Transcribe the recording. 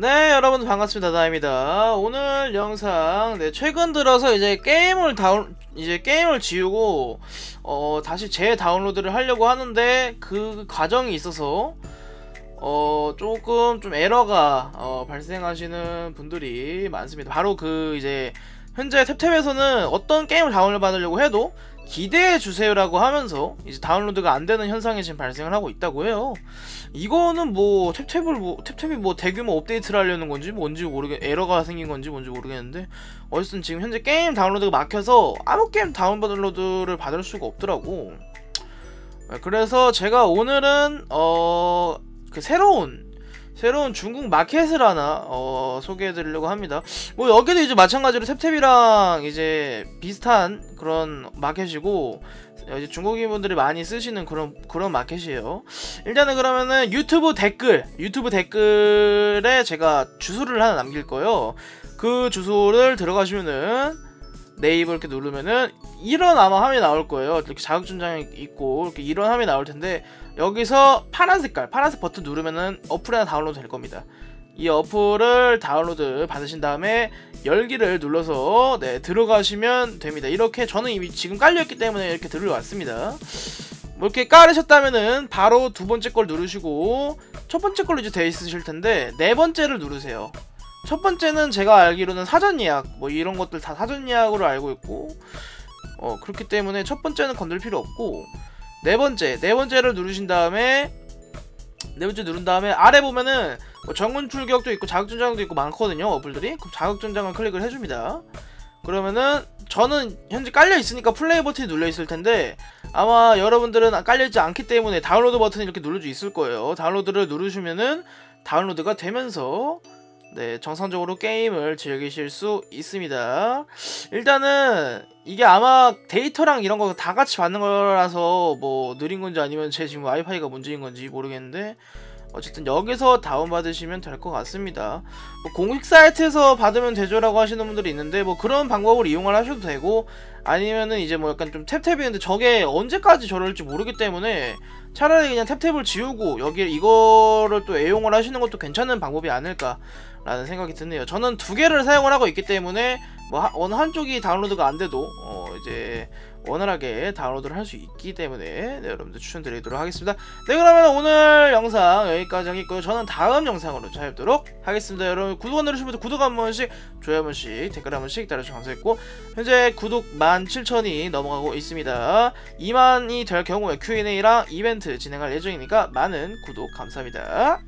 네 여러분 반갑습니다. 다입니다. 오늘 영상 네 최근 들어서 이제 게임을 다운 이제 게임을 지우고 어 다시 재다운로드를 하려고 하는데 그 과정이 있어서 어 조금 좀 에러가 어 발생하시는 분들이 많습니다. 바로 그 이제 현재 탭탭에서는 어떤 게임을 다운로드 받으려고 해도 기대해 주세요라고 하면서 이제 다운로드가 안 되는 현상이 지금 발생을 하고 있다고 해요. 이거는 뭐 탭탭을 뭐 탭탭이 뭐 대규모 업데이트를 하려는 건지 뭔지 모르겠 에러가 생긴 건지 뭔지 모르겠는데 어쨌든 지금 현재 게임 다운로드가 막혀서 아무 게임 다운로드를 받을 수가 없더라고. 그래서 제가 오늘은 어 그 새로운 새로운 중국 마켓을 하나 어, 소개해드리려고 합니다. 뭐 여기도 이제 마찬가지로 탭탭이랑 이제 비슷한 그런 마켓이고 이제 중국인분들이 많이 쓰시는 그런 그런 마켓이에요. 일단은 그러면은 유튜브 댓글 유튜브 댓글에 제가 주소를 하나 남길 거예요. 그 주소를 들어가시면은 네이버 이렇게 누르면은 이런 아마 화면이 나올 거예요. 이렇게 자격증장이 있고 이렇게 이런 화면이 나올 텐데 여기서 파란 색깔 파란색 버튼 누르면은 하나 다운로드 될 겁니다. 이 어플을 다운로드 받으신 다음에 열기를 눌러서 네 들어가시면 됩니다. 이렇게 저는 이미 지금 깔려있기 때문에 이렇게 들어왔습니다. 뭐 이렇게 깔으셨다면은 바로 두 번째 걸 누르시고 첫 번째 걸로 이제 되어 있으실 텐데 네 번째를 누르세요. 첫 번째는 제가 알기로는 사전 예약 뭐 이런 것들 다 사전 예약으로 알고 있고 어 그렇기 때문에 첫 번째는 건들 필요 없고 네 번째 네 번째를 누르신 다음에 네 번째 누른 다음에 아래 보면은 뭐 정문 출격도 있고 자격증 장도 있고 많거든요 어플들이. 그럼 자격증 장을 클릭을 해줍니다. 그러면은 저는 현재 깔려 있으니까 플레이 버튼이 눌려 있을 텐데 아마 여러분들은 깔려 있지 않기 때문에 다운로드 버튼이 이렇게 눌러져 있을 거예요. 다운로드를 누르시면은 다운로드가 되면서 네, 정상적으로 게임을 즐기실 수 있습니다. 일단은 이게 아마 데이터랑 이런 거 다 같이 받는 거라서 뭐 느린 건지 아니면 제 지금 와이파이가 문제인 건지 모르겠는데 어쨌든 여기서 다운받으시면 될 것 같습니다. 뭐 공식 사이트에서 받으면 되죠 라고 하시는 분들이 있는데 뭐 그런 방법을 이용을 하셔도 되고 아니면은 이제 뭐 약간 좀 탭탭이는데 저게 언제까지 저럴지 모르기 때문에 차라리 그냥 탭탭을 지우고 여기 이거를 또 애용을 하시는 것도 괜찮은 방법이 아닐까 라는 생각이 드네요. 저는 두 개를 사용을 하고 있기 때문에 뭐 어느 한쪽이 다운로드가 안 돼도 어 이제 원활하게 다운로드를 할 수 있기 때문에 네, 여러분들 추천드리도록 하겠습니다. 네 그러면 오늘 영상 여기까지 하겠고요. 저는 다음 영상으로 찾아뵙도록 하겠습니다. 여러분 구독 안 분들 구독 한 번씩 좋아요 한 번씩 댓글 한 번씩 달아주셔서 감사했고 현재 구독 17,000이 넘어가고 있습니다. 2만이 될 경우에 Q&A랑 이벤트 진행할 예정이니까 많은 구독 감사합니다